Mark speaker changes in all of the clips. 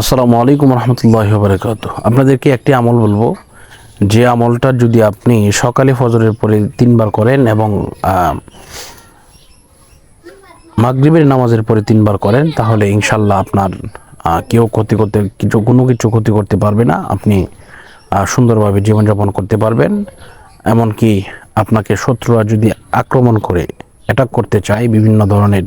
Speaker 1: আসসালামু আলাইকুম রহমতুল্লাহ বারকাত আপনাদেরকে একটি আমল বলব। যে আমলটা যদি আপনি সকালে ফজরের পরে তিনবার করেন এবং মাগরিবের নামাজের পরে তিনবার করেন, তাহলে ইনশাল্লাহ আপনার কেউ ক্ষতি করতে, কিছু, কোনো কিছু ক্ষতি করতে পারবে না। আপনি সুন্দরভাবে জীবনযাপন করতে পারবেন। এমনকি আপনাকে শত্রুরা যদি আক্রমণ করে অ্যাটাক করতে চায়, বিভিন্ন ধরনের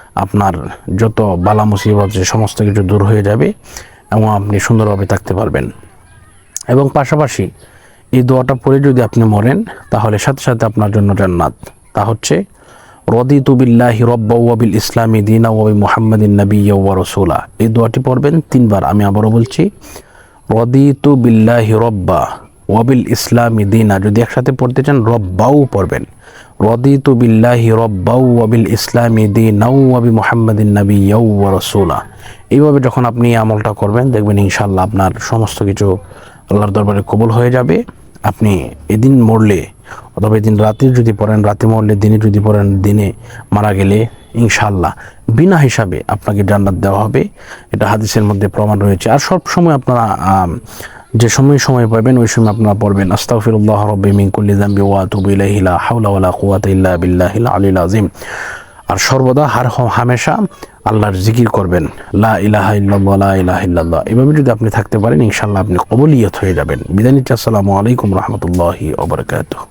Speaker 1: আপনার যত বালা মুসিবত যে সমস্ত কিছু দূর হয়ে যাবে এবং আপনি সুন্দরভাবে থাকতে পারবেন। এবং পাশাপাশি এই দোয়াটা পড়ে যদি আপনি মরেন, তাহলে সাথে সাথে আপনার জন্য জান্নাত। তা হচ্ছে রদি বিল্লাহি রব্বা ওয়াবিল ইসলামী দিনা ওয়াবি মুহাম্মাদিন নবী ওয়া রসুলা। এই দোয়াটি পড়বেন তিনবার। আমি আবারও বলছি, রদিতু বিল্লাহি রব্বা ওয়াবিল ইসলামী দিনা। যদি একসাথে পড়তে চান রব্বাও পড়বেন। রদিতু বিল্লাহি রব্বাউ ওয়াবিল ইসলামী দিনাউ ওয়াবি মুহাম্মাদিন নবী ওয়া রসুলা। এইভাবে যখন আপনি আমলটা করবেন, দেখবেন ইনশাল্লাহ আপনার সমস্ত কিছু আল্লাহর দরবারে কবুল হয়ে যাবে। আপনি এদিন মরলে অথবা এদিন রাতে যদি পড়েন, রাতে মরলে দিনে যদি পড়েন, দিনে মারা গেলে ইনশাল্লাহ বিনা হিসাবে আপনাকে জান্নাত দেওয়া হবে। এটা হাদিসের মধ্যে প্রমাণ রয়েছে। আর সব সময় আপনারা যে সময় সময় পাবেন, ওই সময় আপনারা পড়বেন। আস্তাগফিরুল্লাহ রব্বি মিন কুল্লি যামবি ওয়া আতুবু ইলাইহি হাওলা ওয়ালা কুওয়াতা ইল্লা বিল্লাহিল আলিল আযীম। আর সর্বদা হার হামেশা আল্লাহর জিকির করবেন। লা ইলাহা ইল্লাল্লাহ, লা ইলাহা ইল্লাল্লাহ। এভাবে যদি আপনি থাকতে পারেন, ইনশাআল্লাহ আপনি কবুলিয়ত হয়ে যাবেন। বিদায় নিচ্ছি, আসসালামু আলাইকুম রাহমাতুল্লাহি ওয়া বারাকাতুহু।